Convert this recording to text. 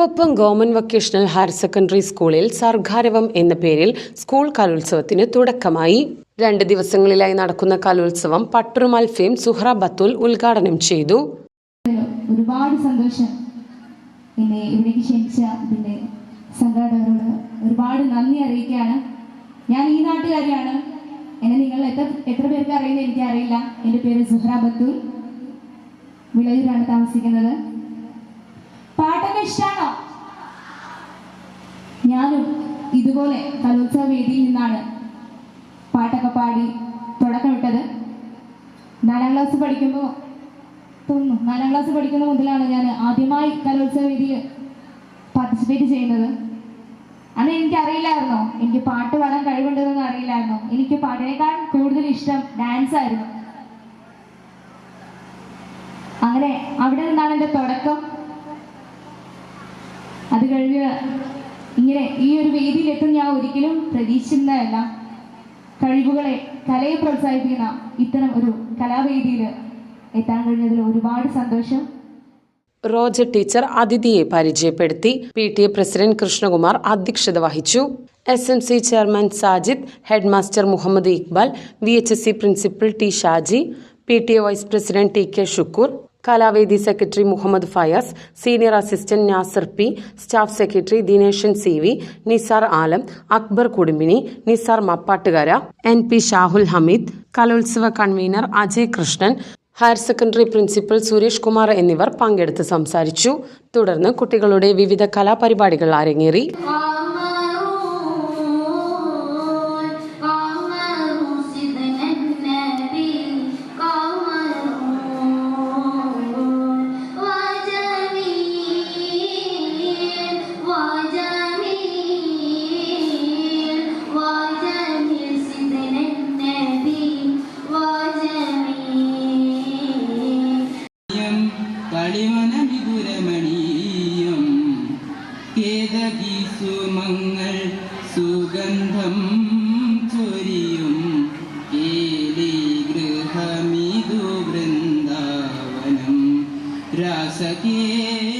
Koppam government vocational higher secondary സ്കൂളിൽ സർഗാരവം എന്ന പേരിൽ സ്കൂൾ കലോത്സവത്തിന് തുടക്കമായി. രണ്ട് ദിവസങ്ങളിലായി നടക്കുന്ന കലോത്സവം പട്ടുറുമാൽ ഫെയിം സുഹ്ര ബത്തുൽ ഉദ്ഘാടനം ചെയ്തു. ഒരുപാട് സന്തോഷം എന്നെ ഇവിടേക്ക് ക്ഷണിച്ച ഇതിന്റെ സംഘാടകരോട് ഒരുപാട് നന്ദി അറിയിക്കുകയാണ്. ഞാൻ ഈ നാട്ടുകാരിയാണ്. എന്നെ നിങ്ങൾ എത്ര എത്ര പേർക്ക് അറിയുന്ന എനിക്ക് അറിയില്ല. എന്റെ പേര് സുഹ്ര ബത്തൂർ വിളയൂരാണ് താമസിക്കുന്നത്. ഇഷ്ടമാണോ? ഞാനും ഇതുപോലെ കലോത്സവ വേദിയിൽ നിന്നാണ് പാട്ടൊക്കെ പാടി തുടക്കമിട്ടത് നാലാം ക്ലാസ് പഠിക്കുമ്പോൾ തോന്നുന്നു. നാലാം ക്ലാസ് പഠിക്കുന്ന മുതലാണ് ഞാൻ ആദ്യമായി കലോത്സവ വേദിയിൽ പാർട്ടിസിപ്പേറ്റ് ചെയ്യുന്നത്. അന്ന് എനിക്ക് അറിയില്ലായിരുന്നോ. എനിക്ക് പാട്ട് പാടാൻ കഴിവുണ്ടെന്നൊന്നും അറിയില്ലായിരുന്നോ. എനിക്ക് പാട്ടിനേക്കാൾ കൂടുതൽ ഇഷ്ടം ഡാൻസ് ആയിരുന്നു. അങ്ങനെ അവിടെ നിന്നാണ് എന്റെ തുടക്കം. അത് കഴിഞ്ഞ് ഇങ്ങനെ ഈ ഒരു വേദിയിലെത്തും ഞാൻ ഒരിക്കലും പ്രതീക്ഷിക്കുന്നതല്ല കഴിവുകളെ കലയെ പ്രോത്സാഹിപ്പിക്കുന്ന ഇത്തരം ഒരു കലാവേദിയിൽ എത്താൻ കഴിഞ്ഞതിൽ ഒരുപാട് സന്തോഷം. റോജ ടീച്ചർ അതിഥിയെ പരിചയപ്പെടുത്തി P T A president Krishnakumar അധ്യക്ഷത വഹിച്ചു. S M C chairman Sajid head master Muhammad Iqbal V H S C principal T Shaji P T A vice president T K Shukkur കലാവേദി secretary Muhammad Fayas senior assistant Nasar P staff secretary Dineshan C V Nisar Alam Akbar Kudumbini Nisar Mappattukara N P Shahul Hameed കലോത്സവ convener Ajay Krishnan higher secondary principal Suresh Kumar എന്നിവർ പങ്കെടുത്ത് സംസാരിച്ചു. തുടർന്ന് കുട്ടികളുടെ വിവിധ കലാപരിപാടികൾ അരങ്ങേറി. സുഗന്ധം ചൊരിയും. കേലി ഗൃഹമിതു വൃന്ദാവനം. രാസകേലി